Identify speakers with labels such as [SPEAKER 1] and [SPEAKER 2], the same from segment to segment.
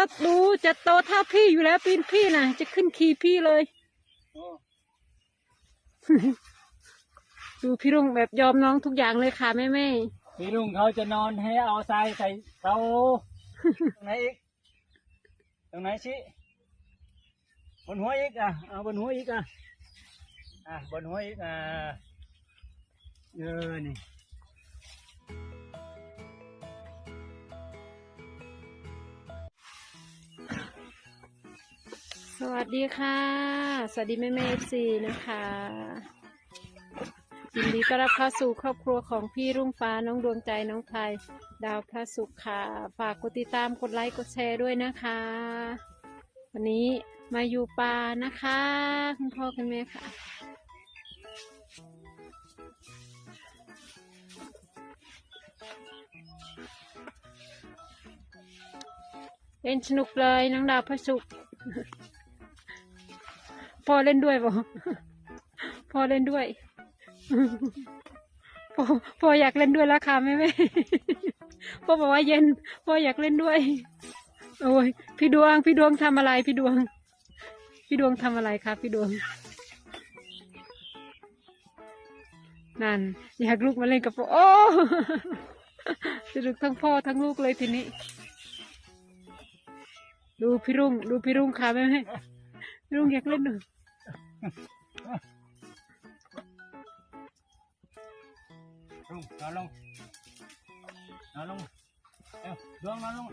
[SPEAKER 1] เขาดูจะโตเท่าพี่อยู่แล้วปีนพี่น่ะ จะขึ้นขี่พี่เลย ดูพี่รุ่งแบบยอมน้องทุกอย่างเลยค่ะแม่แม่
[SPEAKER 2] พี่ลุงเขาจะนอนให้เอาทรายใส่เสาตรงไหนอีก ตรงไหนชี้บนหัวอีกอะเอาบนหัวอีกอะอะบนหัวอีกอะเออนี่
[SPEAKER 1] สวัสดีค่ะ สวัสดีแม่แม่ซีนะคะยินดีต้อนรับเข้าสู่ครอบครัวของพี่รุ่งฟ้าน้องดวงใจน้องพายดาวพระสุขค่ะ ฝากกดติดตามกดไลค์กดแชร์ด้วยนะคะ วันนี้มาอยู่ป่านะคะคุณพ่อคุณแม่ค่ะเล่นสนุกเลยน้องดาวพระสุข พ่อเล่นด้วยบ่พ่อเล่นด้วยพ่อพ่ออยากเล่นด้วยแล้วค่ะแม่แม่พ่อบอกว่าเย็น พ่ออยากเล่นด้วย โอ้ยพี่ดวง พี่ดวงทำอะไร พี่ดวง พี่ดวงทำอะไรครับพี่ดวงนั่นอยากลูกมาเล่นกับพ่อโอ้สนุกทั้งพ่อทั้งลูกเลยทีนี้ ดูพี่รุ่ง ดูพี่รุ่งค่ะแม่แม่พี่รุ่งอยากเล่นหนู
[SPEAKER 2] ลงนอนลงนอนลงเอ้าดวงนอนลง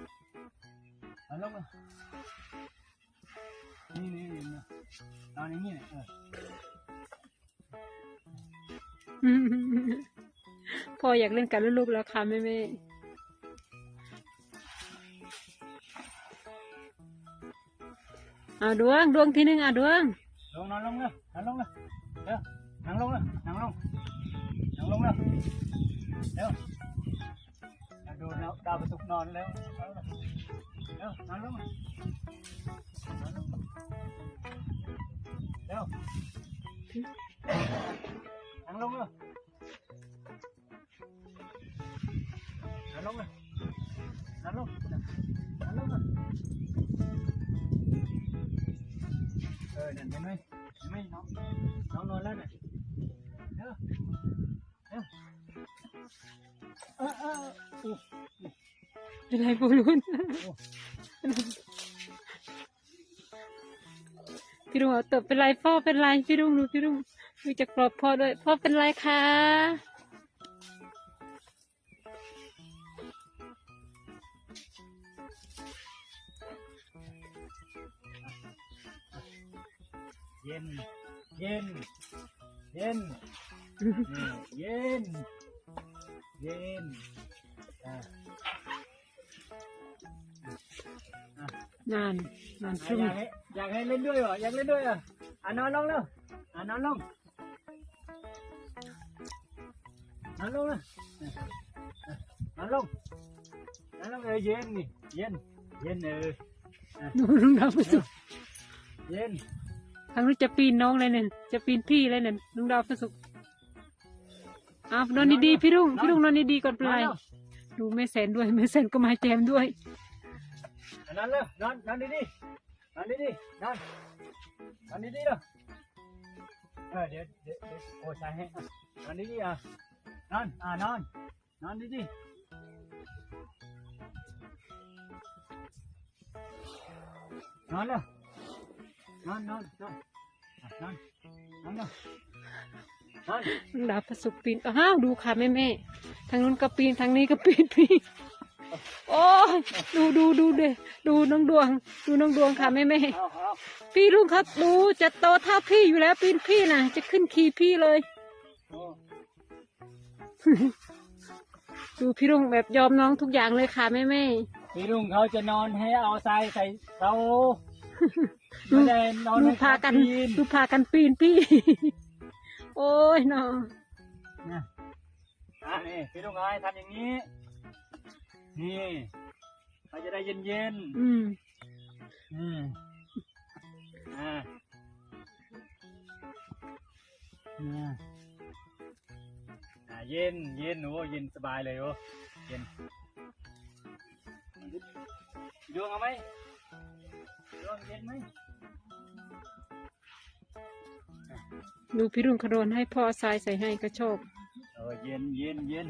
[SPEAKER 2] นอนลงนี่นี่นี่นอนอย่างนี้เนี่ยเออ
[SPEAKER 1] พ่ออยากเล่นกับลูกๆแล้วค่ะแม่แม่เอาดวงดวงทีหนึ่งอะดวง
[SPEAKER 2] ลงนอนลงเลยนอนลงเลยเดี๋ยวนั่งลงเลยนั่งลงนั่งลงเลยเดี๋ แล้วเนี่ยเดี๋ยวเดี๋ยวเออเออเออ
[SPEAKER 1] เป็นไรบอลลูนพี่รุ่งเอาตบเป็นไรพ่อเป็นไรพี่รุ่งดูพี่รุ่งดูจะปลอบพ่อด้วยพ่อเป็นไรคะ
[SPEAKER 2] เย็น เย็น เย็นนี่เย็น เย็นอะ
[SPEAKER 1] นานนาน
[SPEAKER 2] อะ
[SPEAKER 1] พี่
[SPEAKER 2] อ
[SPEAKER 1] รุ่
[SPEAKER 2] ยางกให้อยากให้เล่นด้วยเหรออยากเล่นด้วยเหรออะนอนลงแล้วอะนอนลงนอนลงนะนอนลงนอนลงเออเย็นนี่เย็น เย็นเออ
[SPEAKER 1] ดูลุงดาวประสุก
[SPEAKER 2] เย็น
[SPEAKER 1] ทางนู้นจะปีนน้องเลยเนี่ยจะปีนพี่เลยเนี่ยลุงดาวประสุกอ้าวนอนดีๆพี่รุ่งพี่รุ่งนอนดีๆก่อนเป็นไร
[SPEAKER 2] นอนแล้ว
[SPEAKER 1] ดูแม่แสนด้วยแม่แสนก็มาแจมด้วย
[SPEAKER 2] นอนเร็วนอนนอนดีๆนอนดีๆนอนนอนดีๆเด้อเออเดี๋ยวเดี๋ยวเดี๋ยวโอ้ใช่ให้อะนอนดีๆอะนอนอะนอนนอนดีๆนอนเร็ว นอนนอนนอนอะนอนนอนเร็วนอน
[SPEAKER 1] ลุงดาวประสุกปีนอ้าวดูค่ะแม่แม่ทางนู้นก็ปีนทางนี้ก็ปีนพี่โอ้ยดูดูดูเดดูน้องดวง ดูน้องดวงค่ะแม่แม่
[SPEAKER 2] เอาเอา
[SPEAKER 1] พี่ลุงครับดูจะโตเท่าพี่อยู่แล้วปีนพี่น่ะ จะขึ้นขี่พี่เลย
[SPEAKER 2] โอ้
[SPEAKER 1] ดูพี่ลุงแบบยอมน้องทุกอย่างเลยค่ะแม่แม่
[SPEAKER 2] พี่ลุงเขาจะนอนให้เอาทรายใส่เสา
[SPEAKER 1] ดู
[SPEAKER 2] ไม่ได้นอน
[SPEAKER 1] ดู
[SPEAKER 2] ให้
[SPEAKER 1] พากัน
[SPEAKER 2] ปีน
[SPEAKER 1] ดูพากันปีนพี่ โอ้ยน้อง
[SPEAKER 2] นะอะนี่พี่ลุงเอาให้ทำอย่างนี้ นี่เขาจะได้เย็นเย็นๆ
[SPEAKER 1] อืม
[SPEAKER 2] อืมอ่าอ่าอ่าเย็นเย็นโอ้เย็นสบายเลยโอ้เย็นดวงเอาไหมร่มเย็นไหม
[SPEAKER 1] ดูพี่รุ่งคโรนให้พ่อทรายใส่ให้ก็ชอบ
[SPEAKER 2] เออเย็นเย็นเย็น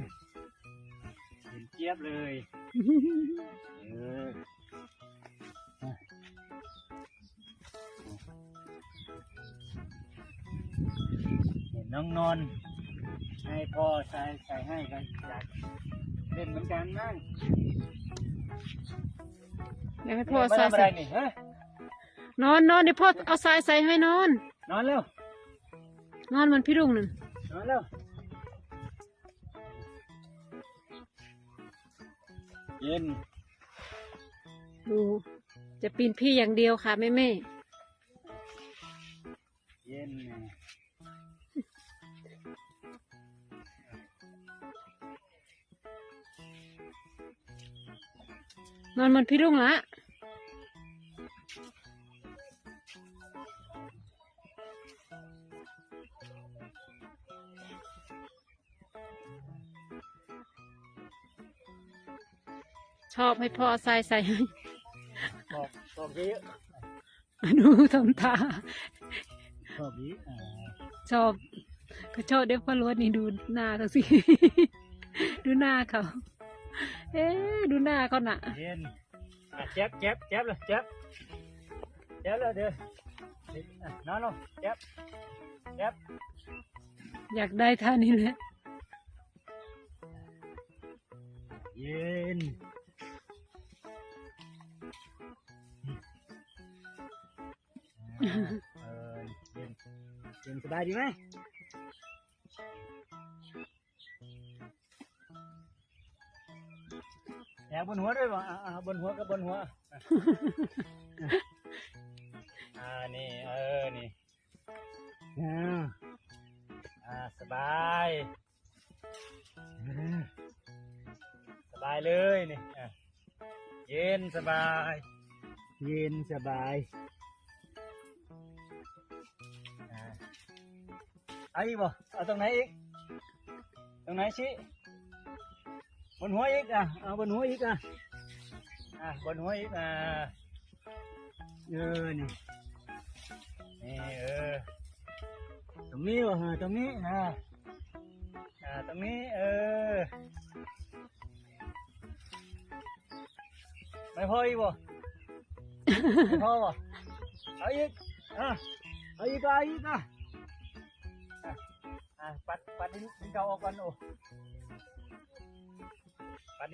[SPEAKER 2] เย็นเจี๊ยบเลยเออเห็นน้องนอนให้พ่อใส่ใส่ให้กันอยากเล่นเหมือนกันนั่ง
[SPEAKER 1] แล้วให้พ่อทราย
[SPEAKER 2] มาทำอะไร
[SPEAKER 1] ใส่
[SPEAKER 2] นี่ฮะ
[SPEAKER 1] นอนนอนเดี๋ยวพ่อเอาทรายใส่ให้นอน
[SPEAKER 2] นอนเร็วน
[SPEAKER 1] อนเหมันพี่รุ่งนั่น
[SPEAKER 2] นอนเร็วเย็น
[SPEAKER 1] ดูจะปีนพี่อย่างเดียวค่ะแม่แม่
[SPEAKER 2] เย็นไง
[SPEAKER 1] นอนเหมันพี่รุ่งละ ชอบให้พ่อทรายใส่ให้
[SPEAKER 2] บอกบอกเยอะ
[SPEAKER 1] ดูทำตา
[SPEAKER 2] บอกนี้อ่า
[SPEAKER 1] ชอบก็ชอบเด็กพ่อรวดนี่ดูหน้าเขาสิ ดูหน้าเขา เอ๊ะดูหน้าเขาน่ะ
[SPEAKER 2] เย็นอะเจ็บเจ็บเจ็บเลยเจ็บเจ็บเลยเดี๋ยวอะนอนลงเจ็บเจ็บ
[SPEAKER 1] อยากได้ท่านี้แหละ
[SPEAKER 2] เย็น เออเย็นเย็นสบายดีไหมแอบบนหัวด้วยป่ะอ่าบนหัวกับบนหัวอะอ่า นี่ เออ นี่อ่าอ่า สบายอ่าสบายเลยนี่อะเย็นสบาย เย็นสบาย เอาอีกบ่เอาตรงไหนอีกตรงไหนชี้บนหัวอีกอะเอาบนหัวอีกอะอะบนหัวอีกอะ อะปัดปัดดินดินเก่าออกก่อนโอ้ปัด